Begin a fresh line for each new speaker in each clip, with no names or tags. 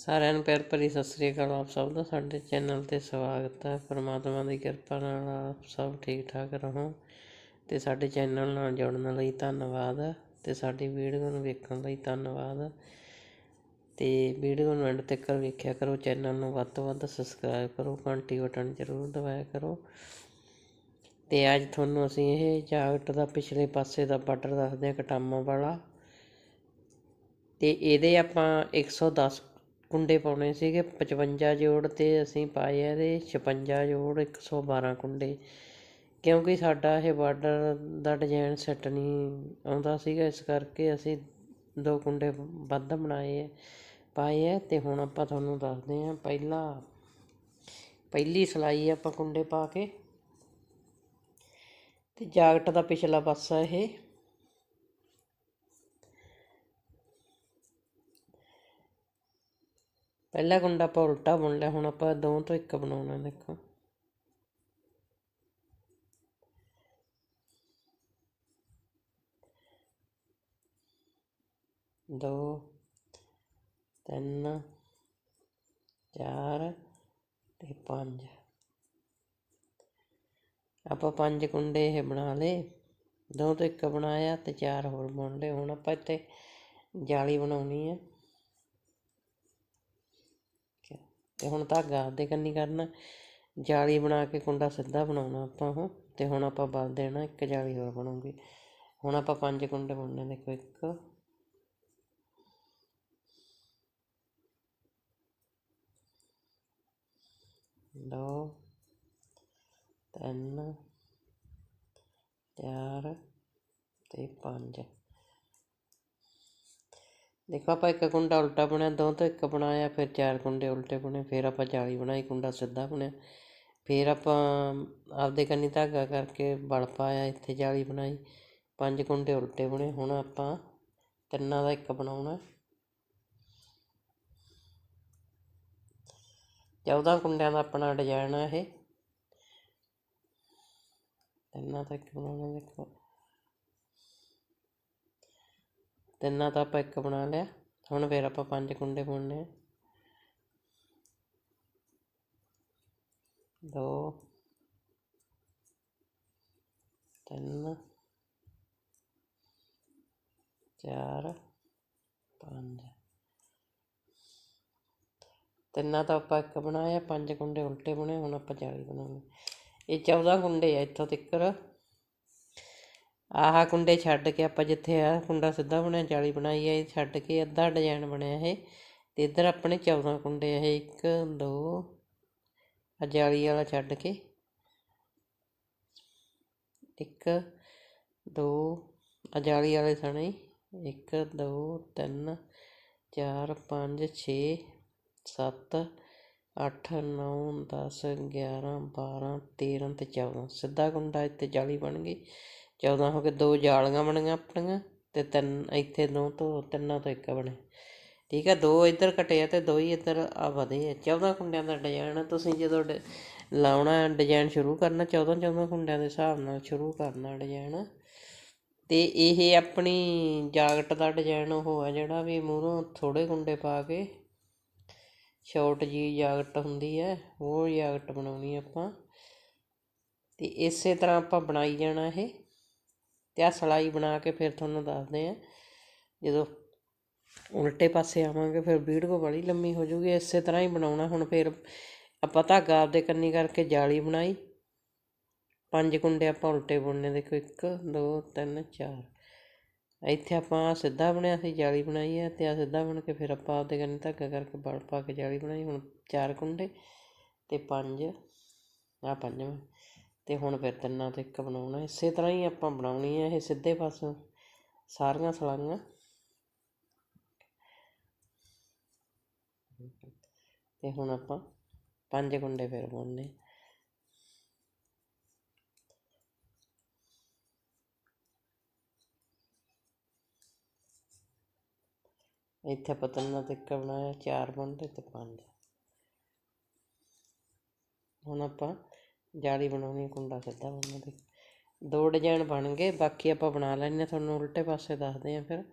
ਸਾਰਿਆਂ ਨੂੰ ਪਿਆਰ ਭਰੀ ਸਤਿ ਸ੍ਰੀ ਅਕਾਲ ਆਪ ਸਭ ਦਾ, ਸਾਡੇ ਚੈਨਲ ਤੇ ਸਵਾਗਤ ਹੈ। ਪਰਮਾਤਮਾ ਦੀ ਕਿਰਪਾ ਨਾਲ ਆਪ ਸਭ ਠੀਕ ਠਾਕ ਰਹੋ ਤੇ ਸਾਡੇ ਚੈਨਲ ਨਾਲ ਜੁੜਨ ਲਈ ਧੰਨਵਾਦ ਤੇ ਸਾਡੀ ਵੀਡੀਓ ਨੂੰ ਵੇਖਣ ਲਈ ਧੰਨਵਾਦ ਤੇ ਵੀਡੀਓ ਨੂੰ ਐਂਡ ਤੱਕ ਵੇਖਿਆ ਕਰੋ, ਚੈਨਲ ਨੂੰ ਵੱਧ ਤੋਂ ਵੱਧ ਸਬਸਕ੍ਰਾਈਬ ਕਰੋ, ਘੰਟੀ ਬਟਨ ਜ਼ਰੂਰ ਦਬਾਇਆ ਕਰੋ। ਤੇ ਅੱਜ ਤੁਹਾਨੂੰ ਅਸੀਂ ਇਹ ਜਾਕਟ ਦਾ ਪਿਛਲੇ ਪਾਸੇ ਦਾ ਬਾਰਡਰ ਦੱਸਦੇ ਹਾਂ ਕਟਾਮਾ ਵਾਲਾ। ਤੇ ਇਹਦੇ ਆਪਾਂ 110 ਕੁੰਡੇ ਪਾਉਣੇ ਸੀਗੇ 55 ਜੋੜ ਤੇ ਅਸੀਂ ਪਾਏ ਆ ਇਹਦੇ 56 ਜੋੜ 112 ਕੁੰਡੇ। ਕਿਉਂਕਿ ਸਾਡਾ ਇਹ ਬਾਰਡਰ ਦਾ ਡਿਜ਼ਾਇਨ ਸੈੱਟ ਨਹੀਂ ਆਉਂਦਾ ਸੀਗਾ, ਇਸ ਕਰਕੇ ਅਸੀਂ ਦੋ ਕੁੰਡੇ ਵੱਧ ਬਣਾਏ ਹੈ ਪਾਏ ਹੈ ਅਤੇ ਹੁਣ ਆਪਾਂ ਤੁਹਾਨੂੰ ਦੱਸਦੇ ਹਾਂ ਪਹਿਲਾ, ਪਹਿਲੀ ਸਿਲਾਈ ਆਪਾਂ ਕੁੰਡੇ ਪਾ ਕੇ। ਅਤੇ ਜਾਕਟ ਦਾ ਪਿਛਲਾ ਪਾਸਾ ਇਹ। ਪਹਿਲਾ ਕੁੰਡਾ ਆਪਾਂ ਉਲਟਾ ਬੁਣ ਲਿਆ, ਹੁਣ ਆਪਾਂ ਦੋ ਤੋਂ ਇੱਕ ਬਣਾਉਣਾ ਦੇਖੋ। ਦੋ, ਤਿੰਨ, ਚਾਰ ਤੇ ਪੰਜ। ਆਪਾਂ ਪੰਜ ਕੁੰਡੇ ਇਹ ਬਣਾ ਲਏ ਦੋ ਤੋਂ ਇੱਕ ਬਣਾਇਆ ਤੇ ਚਾਰ ਹੋਰ ਬੁਣ ਲਏ। ਹੁਣ ਆਪਾਂ ਇੱਥੇ ਜਾਲੀ ਬਣਾਉਣੀ ਹੈ। ਤੇ ਹੁਣ ਧਾਗਾ ਆਪਦੇ ਕੰਨੀ ਕਰਨਾ। ਜਾਲੀ ਬਣਾ ਕੇ ਕੁੰਡਾ ਸਿੱਧਾ ਬਣਾਉਣਾ ਆਪਾਂ ਉਹ, ਤੇ ਹੁਣ ਆਪਾਂ ਬਲ ਦੇਣਾ, ਇੱਕ ਜਾਲੀ ਹੋਰ ਬਣੂਗੀ। ਹੁਣ ਆਪਾਂ ਪੰਜ ਕੁੰਡੇ ਬੁਣਨੇ ਦੇਖੋ ਇੱਕ। ਦੋ, ਤਿੰਨ, ਚਾਰ ਤੇ ਪੰਜ। ਦੇਖੋ ਆਪਾਂ ਇੱਕ ਕੁੰਡਾ ਉਲਟਾ ਬਣਿਆ, ਦੋ ਤੋਂ ਇੱਕ ਬਣਾਇਆ, ਫਿਰ ਚਾਰ ਕੁੰਡੇ ਉਲਟੇ ਬਣੇ, ਫਿਰ ਆਪਾਂ ਜਾਲੀ ਬਣਾਈ, ਕੁੰਡਾ ਸਿੱਧਾ ਬਣਿਆ। ਫਿਰ ਆਪਾਂ ਆਪਦੇ ਕੰਨੀ ਧਾਗਾ ਕਰਕੇ ਬਲ ਪਾਇਆ, ਇੱਥੇ ਜਾਲੀ ਬਣਾਈ, ਪੰਜ ਕੁੰਡੇ ਉਲਟੇ ਬਣੇ। ਹੁਣ ਆਪਾਂ ਤਿੰਨਾਂ ਦਾ ਇੱਕ ਬਣਾਉਣਾ। 14 ਕੁੰਡਿਆਂ ਦਾ ਆਪਣਾ ਡਿਜ਼ਾਈਨ ਆ ਇਹ। ਤਿੰਨਾਂ ਦਾ ਇੱਕ ਬਣਾਉਣਾ, ਦੇਖੋ। ਤਿੰਨਾਂ ਦਾ ਆਪਾਂ ਇੱਕ ਬਣਾ ਲਿਆ। ਹੁਣ ਫਿਰ ਆਪਾਂ ਪੰਜ ਕੁੰਡੇ ਬੁਣਨੇ ਆ। ਦੋ, ਤਿੰਨ, ਚਾਰ, ਪੰਜ। ਤਿੰਨਾਂ ਦਾ ਆਪਾਂ ਇੱਕ ਬਣਾਇਆ ਪੰਜ ਕੁੰਡੇ ਉਲਟੇ ਬੁਣੇ, ਹੁਣ ਆਪਾਂ ਜਾਲੀ ਬਣਾਉਣੇ ਇਹ 14 ਕੁੰਡੇ ਆ ਇੱਥੋਂ ਤੱਕਰ। ਆਹ ਕੁੰਡੇ ਛੱਡ ਕੇ ਆਪਾਂ ਜਿੱਥੇ ਆਹ ਕੁੰਡਾ ਸਿੱਧਾ ਬਣਿਆ, ਜਾਲੀ ਬਣਾਈ ਹੈ ਇਹ ਛੱਡ ਕੇ ਅੱਧਾ ਡਿਜ਼ਾਈਨ ਬਣਿਆ ਇਹ। ਤੇ ਇੱਧਰ ਆਪਣੇ 14 ਕੁੰਡੇ ਇਹ 1 2 ਆ ਜਾਲੀ ਵਾਲਾ ਛੱਡ ਕੇ। 1 2 ਆ ਜਾਲੀ ਵਾਲੇ ਸਣੇ 1 2 3 4 5 6 7 8 9 10 11 12 13 ਤੇ 14 ਸਿੱਧਾ ਕੁੰਡਾ ਇੱਥੇ ਜਾਲੀ ਬਣ ਗਈ। 14 ਹੋ ਕੇ ਦੋ ਜਾਲੀਆਂ ਬਣੀਆਂ ਆਪਣੀਆਂ ਤੇ ਤਿੰਨ ਇੱਥੇ ਦੋ ਤੋਂ ਤਿੰਨਾਂ ਤੋਂ ਇੱਕ ਬਣੇ। ਠੀਕ ਹੈ ਦੋ ਇੱਧਰ ਘਟੇ ਆ ਤੇ ਦੋ ਹੀ ਇੱਧਰ ਆ ਵਧੇ ਆ। 14 ਕੁੰਡਿਆਂ ਦਾ ਡਿਜ਼ਾਈਨ ਤੁਸੀਂ ਜਦੋਂ ਡ- ਲਾਉਣਾ ਡਿਜ਼ਾਈਨ ਸ਼ੁਰੂ ਕਰਨਾ 14 14 ਕੁੰਡਿਆਂ ਦੇ ਹਿਸਾਬ ਨਾਲ ਸ਼ੁਰੂ ਕਰਨਾ ਡਿਜ਼ਾਈਨ। ਤੇ ਇਹ ਆਪਣੀ ਜਾਗਟ ਦਾ ਡਿਜ਼ਾਈਨ ਉਹ ਆ ਜਿਹੜਾ ਵੀ ਮੂਹਰੋਂ ਥੋੜੇ ਕੁੰਡੇ ਪਾ ਕੇ ਸ਼ਾਰਟ ਜੀ ਜਾਗਟ ਹੁੰਦੀ ਹੈ, ਉਹ ਜਾਗਟ ਬਣਾਉਣੀ ਆਪਾਂ। ਤੇ ਇਸੇ ਤਰ੍ਹਾਂ ਆਪਾਂ ਬਣਾਈ ਜਾਣਾ ਇਹ। ਤੇ ਆ ਸਲਾਈ ਬਣਾ ਕੇ ਫਿਰ ਤੁਹਾਨੂੰ ਦੱਸਦੇ ਹਾਂ। ਜਦੋਂ ਉਲਟੇ ਪਾਸੇ ਆਵਾਂਗੇ, ਫਿਰ ਵੀਡੀਓ ਬੜੀ ਲੰਮੀ ਹੋ ਜੂਗੀ, ਇਸੇ ਤਰ੍ਹਾਂ ਹੀ ਬਣਾਉਣਾ। ਹੁਣ ਫਿਰ ਆਪਾਂ ਧਾਗਾ ਆਪਦੇ ਕੰਨੀ ਕਰਕੇ ਜਾਲੀ ਬਣਾਈ। ਪੰਜ ਕੁੰਡੇ ਆਪਾਂ ਉਲਟੇ ਬੁਣਨੇ, ਦੇਖੋ 1 2 3 4 ਇੱਥੇ ਆਪਾਂ ਆਹ ਸਿੱਧਾ ਬਣਿਆ ਸੀ, ਜਾਲੀ ਬਣਾਈ ਹੈ ਤੇ ਆ ਸਿੱਧਾ ਬਣ ਕੇ ਫਿਰ ਆਪਾਂ ਆਪਦੇ ਕੰਨੀ ਧਾਗਾ ਕਰਕੇ ਬਲ ਪਾ ਕੇ ਜਾਲੀ ਬਣਾਈ। ਹੁਣ ਚਾਰ ਕੁੰਡੇ ਤੇ ਪੰਜ ਆ ਪੰਜਵਾਂ। ਅਤੇ ਹੁਣ ਫਿਰ ਤਿੰਨਾਂ ਤੋਂ ਇੱਕ ਬਣਾਉਣਾ। ਇਸੇ ਤਰ੍ਹਾਂ ਹੀ ਆਪਾਂ ਬਣਾਉਣੀ ਹੈ ਇਹ ਸਿੱਧੇ ਪਾਸਿਓਂ ਸਾਰੀਆਂ ਸਲਾਈਆਂ। ਤੇ ਹੁਣ ਆਪਾਂ ਪੰਜ ਗੁੰਡੇ ਫਿਰ ਬੁਣਨੇ। ਇੱਥੇ ਆਪਾਂ ਤਿੰਨਾਂ ਤੋਂ ਇੱਕ ਬਣਾਇਆ, ਚਾਰ ਬੁਣਦੇ ਤੇ ਪੰਜ। ਹੁਣ ਆਪਾਂ ਜਾਲੀ ਬਣਾਉਣੀ, ਕੁੰਡਾ ਸਿੱਧਾ ਬਣਨਾ ਤੇ ਦੋ ਡਿਜ਼ਾਈਨ ਬਣ ਗਏ, ਬਾਕੀ ਆਪਾਂ ਬਣਾ ਲੈਣੇ ਤੁਹਾਨੂੰ ਉਲਟੇ ਪਾਸੇ ਦੱਸਦੇ ਆ ਫਿਰ।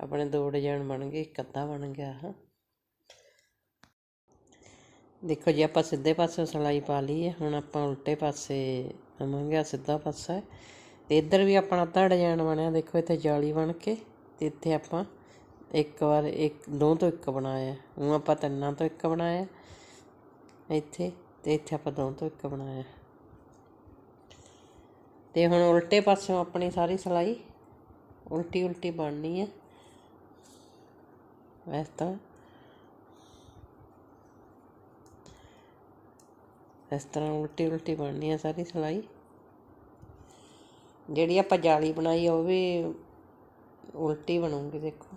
ਆਪਣੇ ਦੋ ਡਿਜ਼ਾਈਨ ਬਣ ਗਏ, ਇੱਕ ਅੱਧਾ ਬਣ ਗਿਆ, ਹਾਂ। ਦੇਖੋ ਜੀ, ਆਪਾਂ ਸਿੱਧੇ ਪਾਸੇ ਸਲਾਈ ਪਾ ਲਈ ਹੈ। ਹੁਣ ਆਪਾਂ ਉਲਟੇ ਪਾਸੇ ਆਵਾਂਗੇ ਸਿੱਧਾ ਪਾਸਾ ਹੈ। ਤੇ ਇੱਧਰ ਵੀ ਆਪਣਾ ਅੱਧਾ ਡਿਜ਼ਾਈਨ ਬਣਿਆ। ਦੇਖੋ, ਇੱਥੇ ਜਾਲੀ ਬਣ ਕੇ ਤੇ ਇੱਥੇ ਆਪਾਂ ਇੱਕ ਵਾਰ ਇੱਕ, ਦੋ ਤੋਂ ਇੱਕ ਬਣਾਇਆ। ਹੁਣ ਆਪਾਂ ਤਿੰਨਾਂ ਤੋਂ ਇੱਕ ਬਣਾਇਆ। ਇੱਥੇ ਤੇ ਇੱਥੇ ਆਪਾਂ ਦੋ ਤੋਂ ਇੱਕ ਬਣਾਇਆ। ਤੇ ਹੁਣ ਉਲਟੇ ਪਾਸਿਓਂ ਆਪਣੀ ਸਾਰੀ ਸਲਾਈ ਉਲਟੀ ਉਲਟੀ ਬਣਨੀ ਹੈ ਇਸ ਤਰ੍ਹਾਂ ਇਸ ਤਰ੍ਹਾਂ ਉਲਟੀ ਉਲਟੀ ਬਣਨੀ ਹੈ ਸਾਰੀ ਸਲਾਈ। ਜਿਹੜੀ ਆਪਾਂ ਜਾਲੀ ਬਣਾਈ ਉਹ ਵੀ ਉਲਟੀ ਬਣੂਗੀ, ਦੇਖੋ।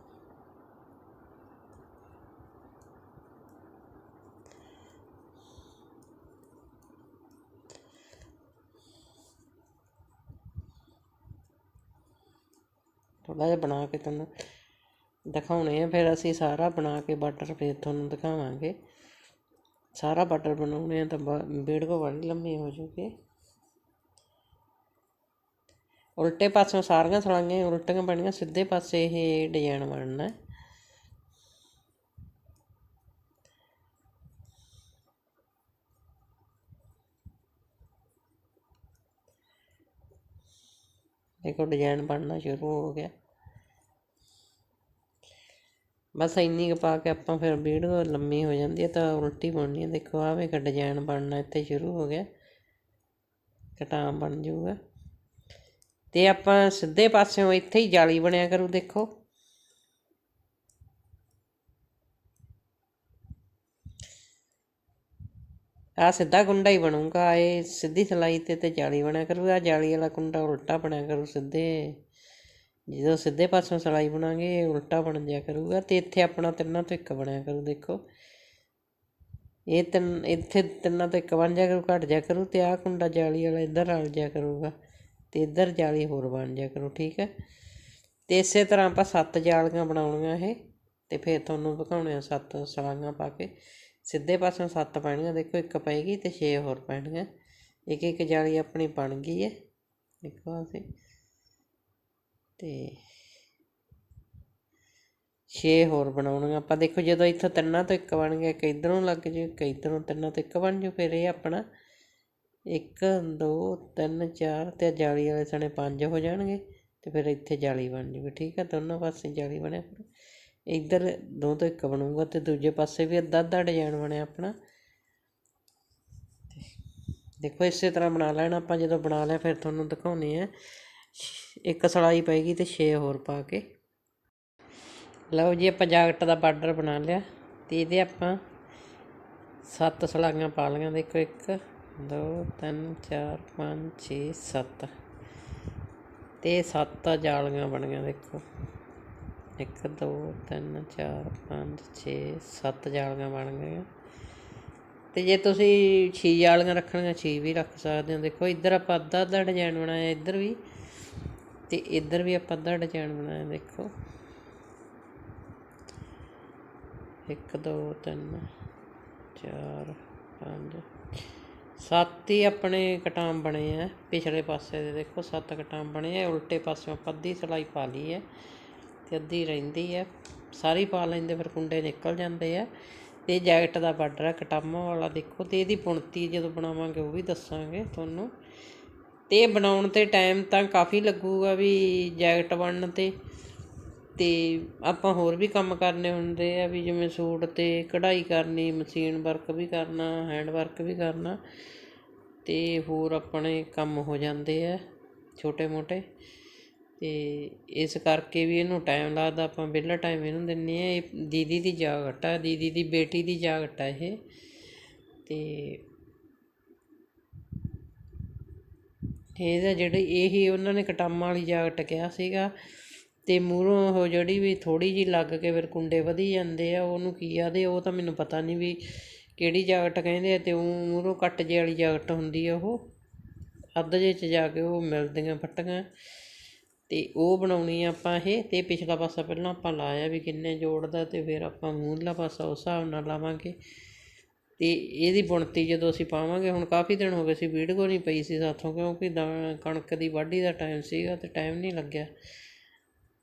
ਥੋੜਾ ਜਿਹਾ ਬਣਾ ਕੇ ਤੁਹਾਨੂੰ ਦਿਖਾਉਣੇ ਆ। ਫਿਰ ਅਸੀਂ ਸਾਰਾ ਬਣਾ ਕੇ ਬਾਰਡਰ ਫਿਰ ਤੁਹਾਨੂੰ ਦਿਖਾਵਾਂਗੇ। ਸਾਰਾ ਬਾਰਡਰ ਬਣਾਉਣੇ ਆ ਤਾਂ ਵੀਡੀਓ ਬੜੀ ਲੰਮੀ ਹੋ ਜੂਗੀ। ਉਲਟੇ ਪਾਸਿਓਂ ਸਾਰੀਆਂ ਸਲਾਈਆਂ ਉਲਟੀਆਂ ਬਣੀਆਂ, ਸਿੱਧੇ ਪਾਸੇ ਇਹ ਡਿਜ਼ਾਈਨ ਬਣਨਾ। ਦੇਖੋ ਡਿਜ਼ਾਈਨ ਬਣਨਾ ਸ਼ੁਰੂ ਹੋ ਗਿਆ। ਬਸ ਇੰਨੀ ਕੁ ਪਾ ਕੇ ਆਪਾਂ ਫਿਰ ਵੀਡੀਓ ਲੰਮੀ ਹੋ ਜਾਂਦੀ ਹੈ ਤਾਂ ਉਲਟੀ ਬਣਨੀ ਹੈ। ਦੇਖੋ, ਆਹ ਵੇਖ ਡਿਜ਼ਾਈਨ ਬਣਨਾ ਇੱਥੇ ਸ਼ੁਰੂ ਹੋ ਗਿਆ। ਕਟਾਮ ਬਣ ਜਾਊਗਾ। ਤੇ ਆਪਾਂ ਸਿੱਧੇ ਪਾਸਿਓਂ ਇੱਥੇ ਹੀ ਜਾਲੀ ਬਣਿਆ ਕਰੂ, ਦੇਖੋ। ਆ ਸਿੱਧਾ ਗੁੰਡਾ ਹੀ ਬਣੂਗਾ। ਇਹ ਸਿੱਧੀ ਸਲਾਈ ਤੇ ਤੇ ਜਾਲੀ ਬਣਿਆ ਕਰੂ। ਆ ਜਾਲੀ ਵਾਲਾ ਕੁੰਡਾ ਉਲਟਾ ਬਣਿਆ ਕਰੂ, ਸਿੱਧੇ। ਜਦੋਂ ਸਿੱਧੇ ਪਾਸਿਓਂ ਸਲਾਈ ਬਣਾਂਗੇ, ਇਹ ਉਲਟਾ ਬਣ ਜਾਇਆ ਕਰੂਗਾ ਤੇ ਇੱਥੇ ਆਪਣਾ ਤਿੰਨਾਂ ਤੋਂ ਇੱਕ ਬਣਿਆ ਕਰੂ, ਦੇਖੋ। ਇਹ ਤਿੰਨ, ਇੱਥੇ ਤਿੰਨਾਂ ਤੋਂ ਇੱਕ ਬਣ ਜਾਇਆ ਕਰੂ, ਘਟ ਜਾਇਆ ਕਰੂ ਤੇ ਆਹ ਕੁੰਡਾ ਜਾਲੀ ਵਾਲਾ ਇੱਧਰ ਰਲ ਜਾਇਆ ਕਰੂਗਾ ਤੇ ਇੱਧਰ ਜਾਲੀ ਹੋਰ ਬਣ ਜਾਇਆ ਕਰੂ, ਠੀਕ ਹੈ? ਤੇ ਇਸੇ ਤਰ੍ਹਾਂ ਆਪਾਂ ਸੱਤ ਜਾਲੀਆਂ ਬਣਾਉਣੀਆਂ ਇਹ ਤੇ ਫਿਰ ਤੁਹਾਨੂੰ ਦਿਖਾਉਣੇ ਆ ਸੱਤ ਸਲਾਈਆਂ ਪਾ ਕੇ। ਸਿੱਧੇ ਪਾਸਿਓਂ ਸੱਤ ਪੈਣੀਆਂ, ਦੇਖੋ ਇੱਕ ਪਏਗੀ ਤੇ 6 ਹੋਰ ਪੈਣਗੀਆਂ ਇੱਕ ਇੱਕ ਜਾਲੀ ਆਪਣੀ ਬਣ ਗਈ ਹੈ। ਦੇਖੋ ਅਸੀਂ ਤੇ 6 ਹੋਰ ਬਣਾਉਣੀਆਂ ਆਪਾਂ ਦੇਖੋ ਜਦੋਂ ਇੱਥੋਂ ਤਿੰਨਾਂ ਤੋਂ ਇੱਕ ਬਣ ਗਿਆ, ਇੱਕ ਇੱਧਰੋਂ ਲੱਗ ਜੂ, ਇੱਕ ਇੱਧਰੋਂ ਤਿੰਨਾਂ ਤੋਂ ਇੱਕ ਬਣ ਜੂ, ਫਿਰ ਇਹ ਆਪਣਾ ਇੱਕ, ਦੋ, ਤਿੰਨ, ਚਾਰ ਤੇ ਜਾਲੀ ਵਾਲੇ ਸਣੇ ਪੰਜ ਹੋ ਜਾਣਗੇ ਤੇ ਫਿਰ ਇੱਥੇ ਜਾਲੀ ਬਣ ਜੂਗੀ, ਠੀਕ ਹੈ ਦੋਨੋਂ ਪਾਸੇ ਜਾਲੀ ਬਣਿਆ ਫਿਰ ਇੱਧਰ ਦੋ ਤੋਂ ਇੱਕ ਬਣੂਗਾ ਤੇ ਦੂਜੇ ਪਾਸੇ ਵੀ ਅੱਧਾ ਅੱਧਾ ਡਿਜ਼ਾਈਨ ਬਣਿਆ ਆਪਣਾ। ਦੇਖੋ ਇਸੇ ਤਰ੍ਹਾਂ ਬਣਾ ਲੈਣਾ, ਆਪਾਂ ਜਦੋਂ ਬਣਾ ਲਿਆ ਫਿਰ ਤੁਹਾਨੂੰ ਦਿਖਾਉਣੇ ਆ ਇੱਕ ਸਲਾਈ ਪਏਗੀ ਤੇ 6 ਹੋਰ ਪਾ ਕੇ। ਲਓ ਜੀ, ਆਪਾਂ ਜਾਕਟ ਦਾ ਬਾਰਡਰ ਬਣਾ ਲਿਆ ਤੇ ਇਹਦੇ ਆਪਾਂ ਸੱਤ ਸਲਾਈਆਂ ਪਾ ਲਈਆਂ ਦੇਖੋ, ਇੱਕ, ਦੋ, ਤਿੰਨ, ਚਾਰ, ਪੰਜ, ਛੇ, ਸੱਤ। ਤੇ ਸੱਤ ਜਾਲੀਆਂ ਬਣੀਆਂ ਦੇਖੋ। ਇੱਕ, ਦੋ, ਤਿੰਨ, ਚਾਰ, ਪੰਜ, ਛੇ, ਸੱਤ ਜਾਲੀਆਂ ਬਣ ਗਈਆਂ। ਤੇ ਜੇ ਤੁਸੀਂ ਛੇ ਜਾਲੀਆਂ ਰੱਖਣੀਆਂ, ਛੇ ਵੀ ਰੱਖ ਸਕਦੇ ਹੋ। ਦੇਖੋ, ਇੱਧਰ ਆਪਾਂ ਅੱਧਾ ਅੱਧਾ ਡਿਜ਼ਾਈਨ ਬਣਾਇਆ, ਇੱਧਰ ਵੀ ਤੇ ਇੱਧਰ ਵੀ ਆਪਾਂ ਅੱਧਾ ਡਿਜ਼ਾਈਨ ਬਣਾਇਆ, ਦੇਖੋ। ਇੱਕ, ਦੋ, ਤਿੰਨ, ਚਾਰ, ਪੰਜ, ਸੱਤ ਹੀ ਆਪਣੇ ਕਟਾਮ ਬਣੇ ਆ। ਪਿਛਲੇ ਪਾਸੇ ਦੇ ਦੇਖੋ, ਸੱਤ ਕਟਾਮ ਬਣੇ ਆ। ਉਲਟੇ ਪਾਸਿਓਂ ਆਪਾਂ ਅੱਧੀ ਸਲਾਈ ਪਾ ਲਈ ਹੈ ਤੇ ਅੱਧੀ ਰਹਿੰਦੀ ਹੈ ਸਾਰੀ ਪਾ ਲੈਂਦੇ, ਫਿਰ ਕੁੰਡੇ ਨਿਕਲ ਜਾਂਦੇ ਆ। ਤੇ ਜੈਕਟ ਦਾ ਬਾਰਡਰ ਹੈ ਕਟਾਮਾਂ ਵਾਲਾ ਦੇਖੋ ਤੇ ਇਹਦੀ ਬੁਣਤੀ ਜਦੋਂ ਬਣਾਵਾਂਗੇ ਉਹ ਵੀ ਦੱਸਾਂਗੇ ਤੁਹਾਨੂੰ। ਅਤੇ ਇਹ ਬਣਾਉਣ ਤੇ ਟਾਈਮ ਤਾਂ ਕਾਫੀ ਲੱਗੂਗਾ ਵੀ ਜੈਕਟ ਬਣਨ ਤੇ। ਅਤੇ ਆਪਾਂ ਹੋਰ ਵੀ ਕੰਮ ਕਰਨੇ ਹੁੰਦੇ ਆ ਵੀ ਜਿਵੇਂ ਸੂਟ ਤੇ ਕਢਾਈ ਕਰਨੀ ਮਸ਼ੀਨ ਵਰਕ ਵੀ ਕਰਨਾ ਹੈਂਡ ਵਰਕ ਵੀ ਕਰਨਾ। ਅਤੇ ਹੋਰ ਆਪਣੇ ਕੰਮ ਹੋ ਜਾਂਦੇ ਆ ਛੋਟੇ ਮੋਟੇ। ਅਤੇ ਇਸ ਕਰਕੇ ਵੀ ਇਹਨੂੰ ਟਾਈਮ ਲੱਗਦਾ, ਆਪਾਂ ਵਿਹਲਾ ਟਾਈਮ ਇਹਨੂੰ ਦਿੰਦੇ ਆ। ਇਹ ਦੀਦੀ ਦੀ ਜਾਗਟ ਆ, ਦੀਦੀ ਦੀ ਬੇਟੀ ਦੀ ਜਾਗਟ ਆ ਇਹ। ਅਤੇ ਇਹਦਾ ਜਿਹੜੀ ਇਹੀ ਉਹਨਾਂ ਨੇ ਕਟਾਮਾਂ ਵਾਲੀ ਜਾਕਟ ਕਿਹਾ ਸੀਗਾ ਅਤੇ ਮੂਹਰੋਂ ਉਹ ਜਿਹੜੀ ਵੀ ਥੋੜ੍ਹੀ ਜਿਹੀ ਲੱਗ ਕੇ ਫਿਰ ਕੁੰਡੇ ਵਧੀ ਜਾਂਦੇ ਆ, ਉਹਨੂੰ ਕੀ ਆਦੇ ਉਹ ਤਾਂ ਮੈਨੂੰ ਪਤਾ ਨਹੀਂ ਵੀ ਕਿਹੜੀ ਜਾਕਟ ਕਹਿੰਦੇ ਆ ਅਤੇ ਉਹ ਮੂਹਰੋਂ ਕੱਟ ਜੇ ਵਾਲੀ ਜਾਕਟ ਹੁੰਦੀ ਆ ਉਹ, ਅੱਧ ਜੇ ਚ ਜਾ ਕੇ ਉਹ ਮਿਲਦੀਆਂ ਫੱਟੀਆਂ ਅਤੇ ਉਹ ਬਣਾਉਣੀ ਆ ਆਪਾਂ ਇਹ ਅਤੇ ਪਿਛਲਾ ਪਾਸਾ ਪਹਿਲਾਂ ਆਪਾਂ ਲਾਇਆ ਵੀ ਕਿੰਨੇ ਜੋੜਦਾ ਅਤੇ ਫਿਰ ਆਪਾਂ ਮੂਹਰਲਾ ਪਾਸਾ ਉਸ ਹਿਸਾਬ ਨਾਲ ਲਾਵਾਂਗੇ। ਤੇ ਇਹਦੀ ਬੁਣਤੀ ਜਦੋਂ ਅਸੀਂ ਪਾਵਾਂਗੇ, ਹੁਣ ਕਾਫੀ ਦਿਨ ਹੋ ਗਏ ਸੀ, ਵੀਡੀਓ ਨਹੀਂ ਪਈ ਸੀ ਸਾਥੋਂ, ਕਿਉਂਕਿ ਦਾ ਕਣਕ ਦੀ ਵਾਢੀ ਦਾ ਟਾਈਮ ਸੀਗਾ ਤੇ ਟਾਈਮ ਨਹੀਂ ਲੱਗਿਆ।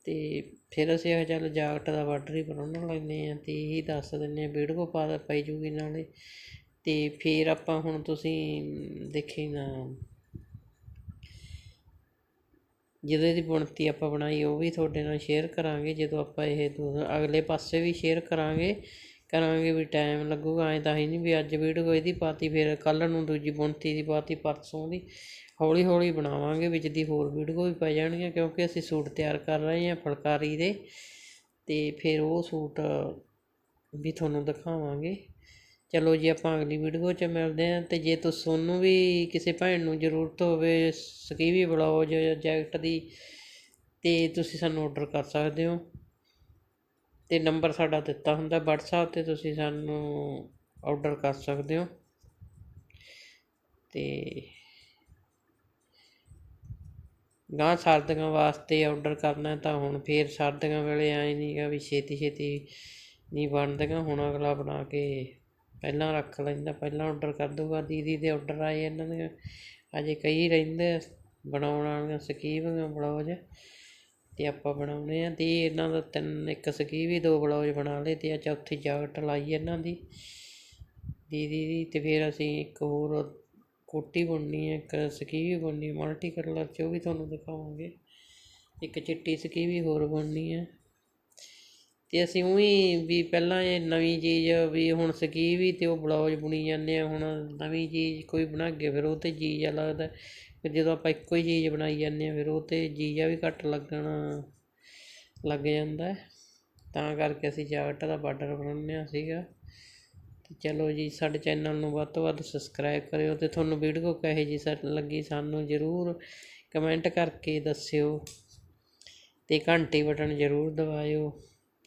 ਤੇ ਫਿਰ ਅਸੀਂ ਇਹ ਚੱਲ ਜਾਕਟ ਦਾ ਬਾਰਡਰ ਹੀ ਬਣਾਉਣ ਲੈਂਦੇ ਆ ਤੇ ਇਹੀ ਦੱਸ ਦਿੰਦੇ ਆ ਵੀਡੀਓ ਪਾ ਪਈ ਜੂਗੀ ਨਾਲੇ। ਤੇ ਫਿਰ ਆਪਾਂ ਹੁਣ ਤੁਸੀਂ ਦੇਖੀ ਨਾ, ਜਦੋਂ ਇਹਦੀ ਬੁਣਤੀ ਆਪਾਂ ਬਣਾਈ, ਉਹ ਵੀ ਤੁਹਾਡੇ ਨਾਲ ਸ਼ੇਅਰ ਕਰਾਂਗੇ, ਜਦੋਂ ਆਪਾਂ ਇਹ ਦੂ- ਅਗਲੇ ਪਾਸੇ ਵੀ ਸ਼ੇਅਰ ਕਰਾਂਗੇ। ਕਰਾਂਗੇ ਵੀ ਟਾਈਮ ਲੱਗੂਗਾ, ਐਂ ਤਾਂ ਹੀ ਨਹੀਂ ਵੀ ਅੱਜ ਵੀਡੀਓ ਇਹਦੀ ਪਾਤੀ, ਫਿਰ ਕੱਲ੍ਹ ਨੂੰ ਦੂਜੀ ਬੁਣਤੀ ਦੀ ਪਾਤੀ ਪਰਸੋਂ ਦੀ। ਹੌਲੀ ਹੌਲੀ ਬਣਾਵਾਂਗੇ, ਵਿੱਚ ਦੀ ਹੋਰ ਵੀਡੀਓ ਵੀ ਪੈ ਜਾਣਗੀਆਂ, ਕਿਉਂਕਿ ਅਸੀਂ ਸੂਟ ਤਿਆਰ ਕਰ ਰਹੇ ਹਾਂ ਫੁਲਕਾਰੀ ਦੇ। ਅਤੇ ਫਿਰ ਉਹ ਸੂਟ ਵੀ ਤੁਹਾਨੂੰ ਦਿਖਾਵਾਂਗੇ। ਚਲੋ ਜੀ, ਆਪਾਂ ਅਗਲੀ ਵੀਡੀਓ 'ਚ ਮਿਲਦੇ ਹਾਂ। ਅਤੇ ਜੇ ਤੁਸੀਂ, ਤੁਹਾਨੂੰ ਵੀ ਕਿਸੇ ਭੈਣ ਨੂੰ ਜ਼ਰੂਰਤ ਹੋਵੇ, ਸਕੀਵੀ ਬਲਾਉਜ ਜਾਂ ਜੈਕਟ ਦੀ, ਤੇ ਤੁਸੀਂ ਸਾਨੂੰ ਆਰਡਰ ਕਰ ਸਕਦੇ ਹੋ। ਅਤੇ ਨੰਬਰ ਸਾਡਾ ਦਿੱਤਾ ਹੁੰਦਾ ਵਟਸਐਪ ਤੇ ਤੁਸੀਂ ਸਾਨੂੰ ਔਡਰ ਕਰ ਸਕਦੇ ਹੋ। ਅਤੇ ਗਾਂ ਸਰਦੀਆਂ ਵਾਸਤੇ ਔਡਰ ਕਰਨਾ ਤਾਂ ਹੁਣ ਫੇਰ ਸਰਦੀਆਂ ਵੇਲੇ ਆਏ ਨਹੀਂਗਾ ਵੀ ਛੇਤੀ ਛੇਤੀ ਨਹੀਂ ਬਣਦੀਆਂ, ਹੁਣ ਅਗਲਾ ਬਣਾ ਕੇ ਪਹਿਲਾਂ ਰੱਖ ਲੈਂਦਾ, ਪਹਿਲਾਂ ਔਡਰ ਕਰ ਦੂਗਾ ਦੀਦੀ ਦੇ ਔਡਰ ਆਏ ਇਹਨਾਂ ਦੇ ਅਜੇ ਕਈ ਰਹਿੰਦੇ ਆ, ਬਣਾਉਣ ਵਾਲੀਆਂ ਸਕੀਵੀਆਂ ਬਲਾਉਜ ਅਤੇ ਆਪਾਂ ਬਣਾਉਂਦੇ ਹਾਂ ਤੇ ਇਹਨਾਂ ਦਾ ਤਿੰਨ, ਇੱਕ ਸਕੀਵੀ ਦੋ ਬਲਾਉਜ ਬਣਾ ਲਏ ਅਤੇ ਆ ਚੌਥੀ ਜਾਕਟ ਲਾਈ ਇਹਨਾਂ ਦੀ। ਦੀਦੀ ਦੀ ਅਤੇ ਫਿਰ ਅਸੀਂ ਇੱਕ ਹੋਰ ਕੋਟੀ ਬੁਣਨੀ ਹੈ ਇੱਕ ਸਕੀਵੀ ਬੁਣਨੀ ਮਲਟੀ ਕਲਰ ਚ ਉਹ ਵੀ ਤੁਹਾਨੂੰ ਦਿਖਾਵਾਂਗੇ। ਇੱਕ ਚਿੱਟੀ ਸਕੀਵੀ ਹੋਰ ਬੁਣਨੀ ਹੈ ਅਤੇ ਅਸੀਂ ਉਹੀ ਵੀ ਪਹਿਲਾਂ ਇਹ ਨਵੀਂ ਚੀਜ਼ ਵੀ ਹੁਣ ਸਕੀਵੀ ਅਤੇ ਉਹ ਬਲਾਉਜ ਬੁਣੀ ਜਾਂਦੇ ਆ ਹੁਣ ਨਵੀਂ ਚੀਜ਼ ਕੋਈ ਬਣਾ ਕੇ ਫਿਰ ਉਹ ਤੇ ਜੀ ਜਿਹਾ ਲੱਗਦਾ। ਫਿਰ ਜਦੋਂ ਆਪਾਂ ਇੱਕੋ ਹੀ ਚੀਜ਼ ਬਣਾਈ ਜਾਂਦੇ ਹਾਂ, ਫਿਰ ਉਹ ਤੇ ਜੀ ਜਿਹਾ ਵੀ ਘੱਟ ਲੱਗਣਾ ਲੱਗ ਜਾਂਦਾ। ਤਾਂ ਕਰਕੇ ਅਸੀਂ ਜਾਕਟ ਦਾ ਬਾਰਡਰ ਬਣਾਉਂਦੇ ਹਾਂ ਸੀਗਾ। ਅਤੇ ਚਲੋ ਜੀ, ਸਾਡੇ ਚੈਨਲ ਨੂੰ ਵੱਧ ਤੋਂ ਵੱਧ ਸਬਸਕ੍ਰਾਈਬ ਕਰਿਓ ਅਤੇ ਤੁਹਾਨੂੰ ਵੀਡੀਓ ਕਿਹੋ ਜਿਹੀ ਸ, ਲੱਗੀ ਸਾਨੂੰ ਜ਼ਰੂਰ ਕਮੈਂਟ ਕਰਕੇ ਦੱਸਿਓ। ਅਤੇ ਘੰਟੀ ਬਟਨ ਜ਼ਰੂਰ ਦਬਾਇਓ।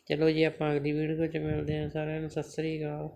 ਚਲੋ ਜੀ ਆਪਾਂ ਅਗਲੀ ਵੀਡੀਓ 'ਚ ਮਿਲਦੇ ਹਾਂ ਸਾਰਿਆਂ ਨੂੰ ਸਤਿ ਸ੍ਰੀ ਅਕਾਲ।